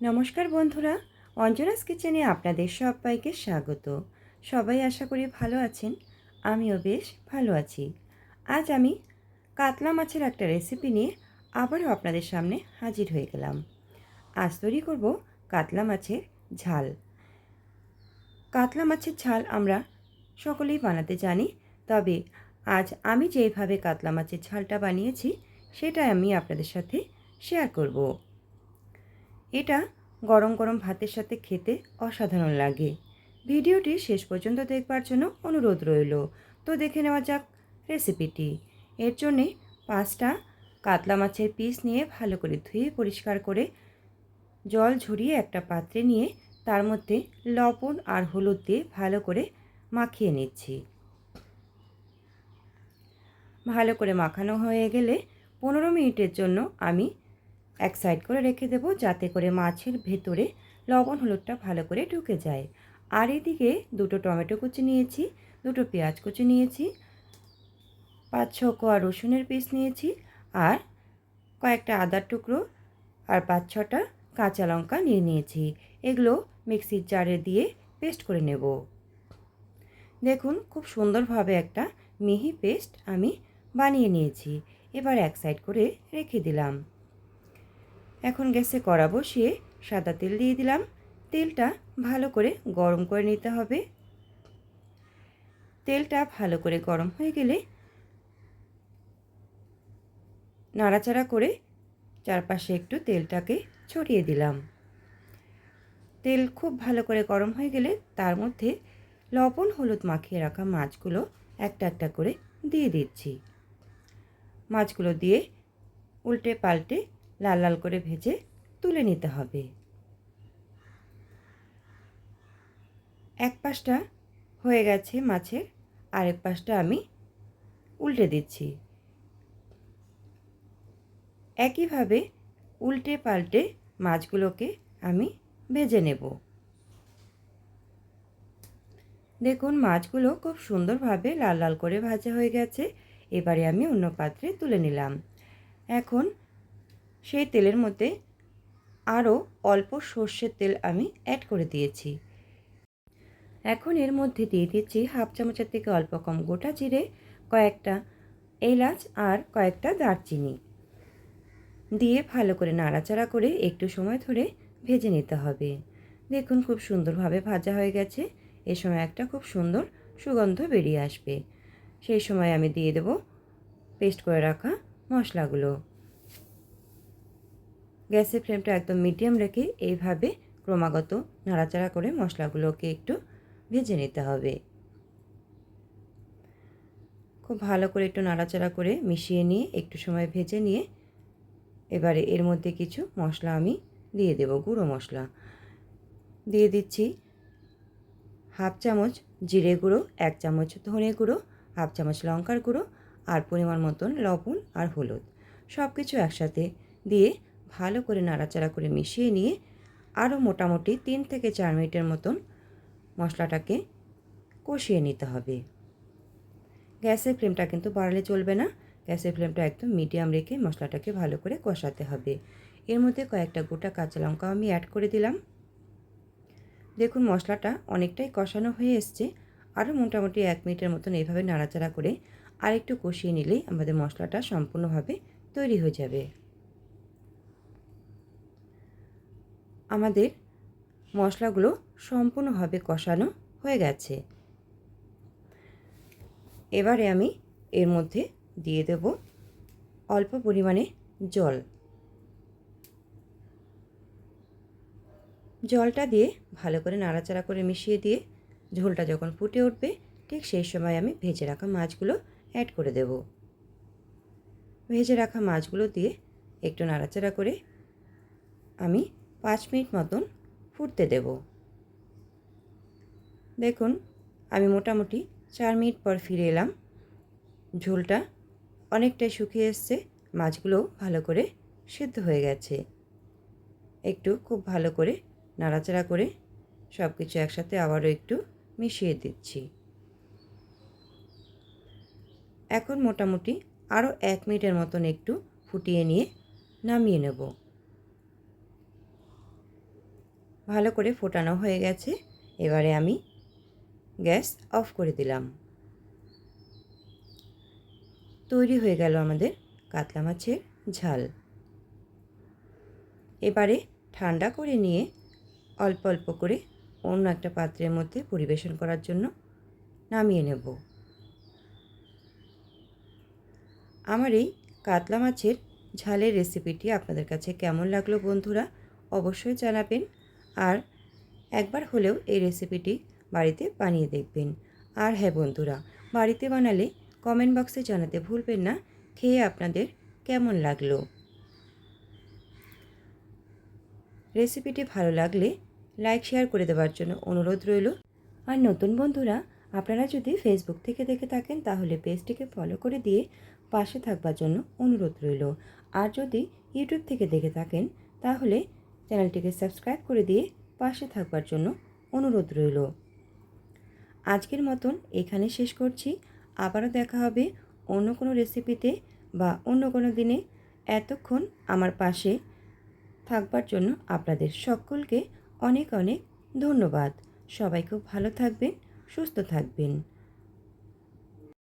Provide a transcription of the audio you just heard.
নমস্কার বন্ধুরা, অঞ্জনাস কিচেনে আপনাদের সবাইকে স্বাগত। সবাই আশা করি ভালো আছেন, আমিও বেশ ভালো আছি। আজ আমি কাতলা মাছের একটা রেসিপি নিয়ে আবারও আপনাদের সামনে হাজির হয়ে গেলাম। আজ তৈরি করব কাতলা মাছের ঝাল। কাতলা মাছের ঝাল আমরা সকলেই বানাতে জানি, তবে আজ আমি যেইভাবে কাতলা মাছের ঝালটা বানিয়েছি সেটা আমি আপনাদের সাথে শেয়ার করব। এটা গরম গরম ভাতের সাথে খেতে অসাধারণ লাগে। ভিডিওটি শেষ পর্যন্ত দেখবার জন্য অনুরোধ রইল। তো দেখে নেওয়া যাক রেসিপিটি। এর জন্যে পাঁচটা কাতলা মাছের পিস নিয়ে ভালো করে ধুয়ে পরিষ্কার করে জল ঝরিয়ে একটা পাত্রে নিয়ে তার মধ্যে লবণ আর হলুদ দিয়ে ভালো করে মাখিয়ে নিচ্ছি। ভালো করে মাখানো হয়ে গেলে পনেরো মিনিটের জন্য আমি এক সাইড করে রেখে দেবো যাতে করে মাছের ভেতরে লবণ হলুদটা ভালো করে ঢুকে যায়। আর এদিকে দুটো টমেটো কুচি নিয়েছি, দুটো পেঁয়াজ কুচি নিয়েছি, পাঁচ ছ কোয়া রসুনের পিস নিয়েছি আর কয়েকটা আদার টুকরো আর পাঁচ ছটা কাঁচা লঙ্কা নিয়ে নিয়েছি। এগুলো মিক্সির জারে দিয়ে পেস্ট করে নেব। দেখুন খুব সুন্দরভাবে একটা মিহি পেস্ট আমি বানিয়ে নিয়েছি। এবার এক সাইড করে রেখে দিলাম। এখন গ্যাসে কড়া বসিয়ে সাদা তেল দিয়ে দিলাম। তেলটা ভালো করে গরম করে নিতে হবে। তেলটা ভালো করে গরম হয়ে গেলে নাড়াচাড়া করে চারপাশে একটু তেলটাকে ছড়িয়ে দিলাম। তেল খুব ভালো করে গরম হয়ে গেলে তার মধ্যে লবণ, হলুদ মাখিয়ে রাখা মাছগুলো একটা একটা করে দিয়ে দিচ্ছি। মাছগুলো দিয়ে উল্টে পাল্টে লাল লাল করে ভেজে তুলে নিতে হবে। এক পাশটা হয়ে গেছে মাছের, আরেক পাশটা আমি উল্টে দিচ্ছি। একইভাবে উল্টে পাল্টে মাছগুলোকে আমি ভেজে নেব। দেখুন, মাছগুলো খুব সুন্দরভাবে লাল লাল করে ভাজা হয়ে গেছে। এবারে আমি অন্য পাত্রে তুলে নিলাম। এখন সেই তেলের মধ্যে আরও অল্প সর্ষের তেল আমি অ্যাড করে দিয়েছি। এখন এর মধ্যে দিয়ে দিচ্ছি হাফ চামচের থেকে অল্প কম গোটা জিরে, কয়েকটা এলাচ আর কয়েকটা দারচিনি। দিয়ে ভালো করে নাড়াচাড়া করে একটু সময় ধরে ভেজে নিতে হবে। দেখুন খুব সুন্দরভাবে ভাজা হয়ে গেছে। এ সময় একটা খুব সুন্দর সুগন্ধ বেরিয়ে আসবে। সেই সময় আমি দিয়ে দেব পেস্ট করে রাখা মশলাগুলো। গ্যাসের ফ্লেমটা একদম মিডিয়াম রেখে এইভাবে ক্রমাগত নাড়াচাড়া করে মশলাগুলোকে একটু ভেজে নিতে হবে। খুব ভালো করে একটু নাড়াচাড়া করে মিশিয়ে নিয়ে একটু সময় ভেজে নিয়ে এবারে এর মধ্যে কিছু মশলা আমি দিয়ে দেব, গুঁড়ো মশলা। দিয়ে দিচ্ছি হাফ চামচ জিরে গুঁড়ো, এক চামচ ধনে গুঁড়ো, হাফ চামচ লঙ্কার গুঁড়ো আর পরিমাণ মতন লবণ আর হলুদ। সব কিছু একসাথে দিয়ে ভালো করে নাড়াচাড়া করে মিশিয়ে নিয়ে আরও মোটামুটি তিন থেকে চার মিনিটের মতন মশলাটাকে কষিয়ে নিতে হবে। গ্যাসের ফ্লেমটা কিন্তু বাড়ালে চলবে না। গ্যাসের ফ্লেমটা একদম মিডিয়াম রেখে মশলাটাকে ভালো করে কষাতে হবে। এর মধ্যে কয়েকটা গোটা কাঁচা লঙ্কা আমি অ্যাড করে দিলাম। দেখুন, মশলাটা অনেকটাই কষানো হয়ে এসছে। আরও মোটামুটি এক মিনিটের মতন এইভাবে নাড়াচাড়া করে আরেকটু কষিয়ে নিলেই আমাদের মশলাটা সম্পূর্ণভাবে তৈরি হয়ে যাবে। আমাদের মশলাগুলো সম্পূর্ণভাবে কষানো হয়ে গেছে। এবারে আমি এর মধ্যে দিয়ে দেব অল্প পরিমাণে জল। জলটা দিয়ে ভালো করে নাড়াচাড়া করে মিশিয়ে দিয়ে ঝোলটা যখন ফুটে উঠবে, ঠিক সেই সময় আমি ভেজে রাখা মাছগুলো অ্যাড করে দেব। ভেজে রাখা মাছগুলো দিয়ে একটু নাড়াচাড়া করে আমি পাঁচ মিনিট মতন ফুটতে দেব। দেখুন, আমি মোটামুটি চার মিনিট পর ফিরে এলাম। ঝোলটা অনেকটাই শুকিয়ে এসছে মাছগুলো ভালো করে সেদ্ধ হয়ে গেছে। একটু খুব ভালো করে নাড়াচাড়া করে সব কিছু একসাথে আবারও একটু মিশিয়ে দিচ্ছি। এখন মোটামুটি আরও এক মিনিটের মতন একটু ফুটিয়ে নিয়ে নামিয়ে নেব। ভালো করে ফোটানো হয়ে গেছে। এবারে আমি গ্যাস অফ করে দিলাম। তৈরি হয়ে গেল আমাদের কাতলা মাছের ঝাল। এবারে ঠান্ডা করে নিয়ে অল্প অল্প করে অন্য একটা পাত্রের মধ্যে পরিবেশন করার জন্য নামিয়ে নেব। আমার এই কাতলা মাছের ঝালের রেসিপিটি আপনাদের কাছে কেমন লাগল বন্ধুরা, অবশ্যই জানাবেন। আর একবার হলেও এই রেসিপিটি বাড়িতে বানিয়ে দেখবেন। আর হ্যাঁ বন্ধুরা, বাড়িতে বানালে কমেন্ট বক্সে জানাতে ভুলবেন না। খেয়ে আপনাদের কেমন লাগল? রেসিপিটি ভালো লাগলে লাইক শেয়ার করে দেওয়ার জন্য অনুরোধ রইল। আর নতুন বন্ধুরা, আপনারা যদি ফেসবুক থেকে দেখে থাকেন, তাহলে পেজটিকে ফলো করে দিয়ে পাশে থাকবার জন্য অনুরোধ রইল। আর যদি ইউটিউব থেকে দেখে থাকেন, তাহলে চ্যানেলটিকে সাবস্ক্রাইব করে দিয়ে পাশে থাকবার জন্য অনুরোধ রইল। আজকের মতন এখানে শেষ করছি। আবারও দেখা হবে অন্য কোনো রেসিপিতে বা অন্য কোনো দিনে। এতক্ষণ আমার পাশে থাকবার জন্য আপনাদের সকলকে অনেক অনেক ধন্যবাদ। সবাই খুব ভালো থাকবেন, সুস্থ থাকবেন।